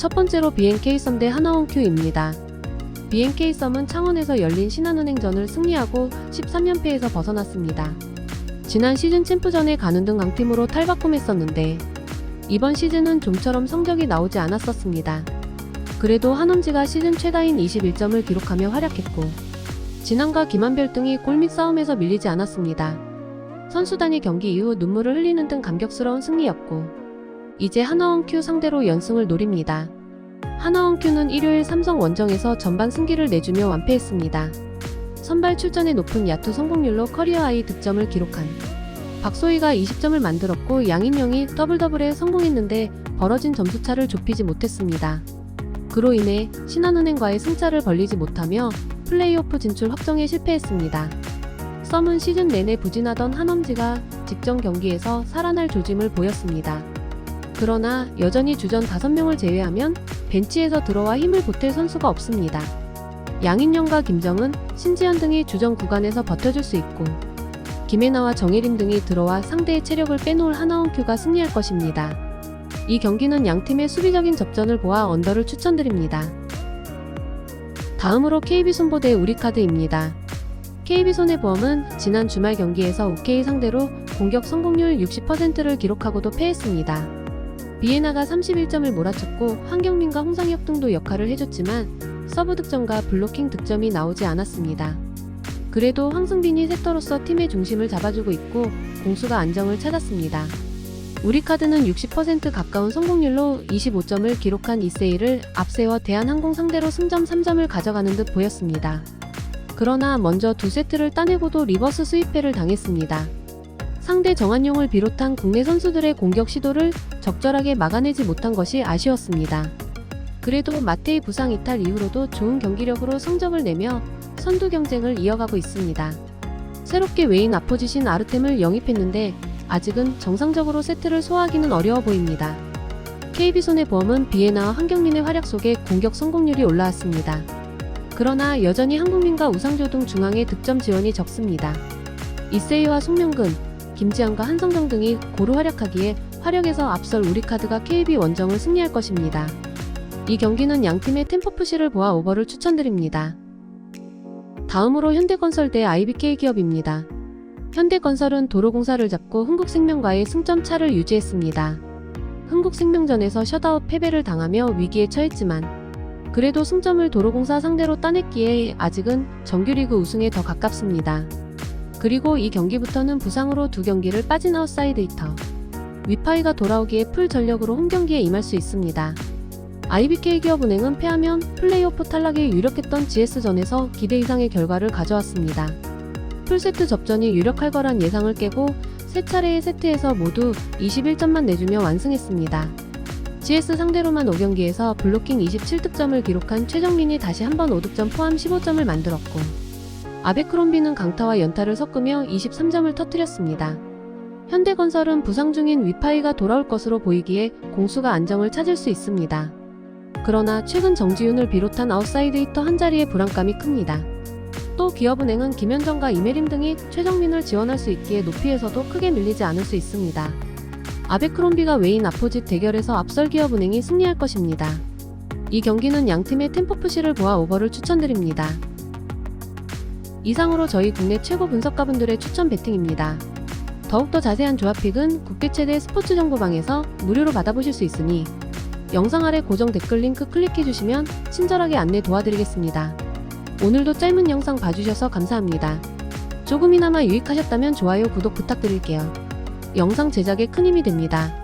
첫 번째로 BNK 썸대 하나원 큐입니다. BNK 썸은 창원에서 열린 신한은행전을 승리하고 13연패에서 벗어났습니다. 지난 시즌 챔프전에 가는 등 강팀으로 탈바꿈했었는데 이번 시즌은 좀처럼 성적이 나오지 않았었습니다. 그래도 한원지가 시즌 최다인 21점을 기록하며 활약했고 진한과 김한별 등이 골밑 싸움에서 밀리지 않았습니다. 선수단이 경기 이후 눈물을 흘리는 등 감격스러운 승리였고 이제 하나원 큐 상대로 연승을 노립니다. 하나원 큐는 일요일 삼성 원정에서 전반 승기를 내주며 완패했습니다. 선발 출전의 높은 야투 성공률로 커리어 하이 득점을 기록한 박소희가 20점을 만들었고 양인영이 더블 더블에 성공했는데 벌어진 점수차를 좁히지 못했습니다. 그로 인해 신한은행과의 승차를 벌리지 못하며 플레이오프 진출 확정에 실패했습니다. 썸은 시즌 내내 부진하던 한엄지가 직전 경기에서 살아날 조짐을 보였습니다. 그러나 여전히 주전 5명을 제외하면 벤치에서 들어와 힘을 보탤 선수가 없습니다. 양인영과 김정은, 신지현 등이 주전 구간에서 버텨줄 수 있고 김혜나와 정혜림 등이 들어와 상대의 체력을 빼놓을 하나원 큐가 승리할 것입니다. 이 경기는 양팀의 수비적인 접전을 보아 언더를 추천드립니다. 다음으로 KB손보 대 우리카드입니다. KB손해보험은 지난 주말 경기에서 OK 상대로 공격 성공률 60%를 기록하고도 패했습니다. 비에나가 31점을 몰아쳤고 한경민과 홍상혁 등도 역할을 해줬지만 서브 득점과 블로킹 득점이 나오지 않았습니다. 그래도 황승빈이 세터로서 팀의 중심을 잡아주고 있고 공수가 안정을 찾았습니다. 우리 카드는 60% 가까운 성공률로 25점을 기록한 이세이를 앞세워 대한항공 상대로 승점 3점을 가져가는 듯 보였습니다. 그러나 먼저 두 세트를 따내고도 리버스 스위패를 당했습니다. 상대 정한용을 비롯한 국내 선수들의 공격 시도를 적절하게 막아내지 못한 것이 아쉬웠습니다. 그래도 마테이 부상 이탈 이후로도 좋은 경기력으로 성적을 내며 선두 경쟁을 이어가고 있습니다. 새롭게 외인 아포지신 아르템을 영입했는데 아직은 정상적으로 세트를 소화하기는 어려워 보입니다. KB손해보험은 비에나와 한경민의 활약 속에 공격 성공률이 올라왔습니다. 그러나 여전히 한국민과 우상조 등 중앙의 득점 지원이 적습니다. 이세이와 송명근, 김지한과 한성정 등이 고루 활약하기에 화력에서 앞설 우리 카드가 KB 원정을 승리할 것입니다. 이 경기는 양팀의 템포 푸시를 보아 오버를 추천드립니다. 다음으로 현대건설 대 IBK 기업입니다. 현대건설은 도로공사를 잡고 흥국생명과의 승점 차를 유지했습니다. 흥국생명전에서 셧아웃 패배를 당하며 위기에 처했지만 그래도 승점을 도로공사 상대로 따냈기에 아직은 정규리그 우승에 더 가깝습니다. 그리고 이 경기부터는 부상으로 두 경기를 빠진 아웃사이드 히터 위파이가 돌아오기에 풀 전력으로 홈 경기에 임할 수 있습니다. IBK 기업은행은 패하면 플레이오프 탈락에 유력했던 GS전에서 기대 이상의 결과를 가져왔습니다. 풀세트 접전이 유력할 거란 예상을 깨고 세 차례의 세트에서 모두 21점만 내주며 완승했습니다. GS 상대로만 5경기에서 블로킹 27득점을 기록한 최정민이 다시 한번 5득점 포함 15점을 만들었고 아베크롬비는 강타와 연타를 섞으며 23점을 터뜨렸습니다. 현대건설은 부상 중인 위파이가 돌아올 것으로 보이기에 공수가 안정을 찾을 수 있습니다. 그러나 최근 정지윤을 비롯한 아웃사이드 히터 한 자리의 불안감이 큽니다. 또 기업은행은 김현정과 이메림 등이 최정민을 지원할 수 있기에 높이에서도 크게 밀리지 않을 수 있습니다. 아베크롬비가 외인 아포짓 대결에서 앞설 기업은행이 승리할 것입니다. 이 경기는 양 팀의 템포 푸시를 보아 오버를 추천드립니다. 이상으로 저희 국내 최고 분석가분들의 추천 배팅입니다. 더욱더 자세한 조합픽은 국대 최대 스포츠 정보방에서 무료로 받아보실 수 있으니 영상 아래 고정 댓글 링크 클릭해주시면 친절하게 안내 도와드리겠습니다. 오늘도 짧은 영상 봐주셔서 감사합니다. 조금이나마 유익하셨다면 좋아요, 구독 부탁드릴게요. 영상 제작에 큰 힘이 됩니다.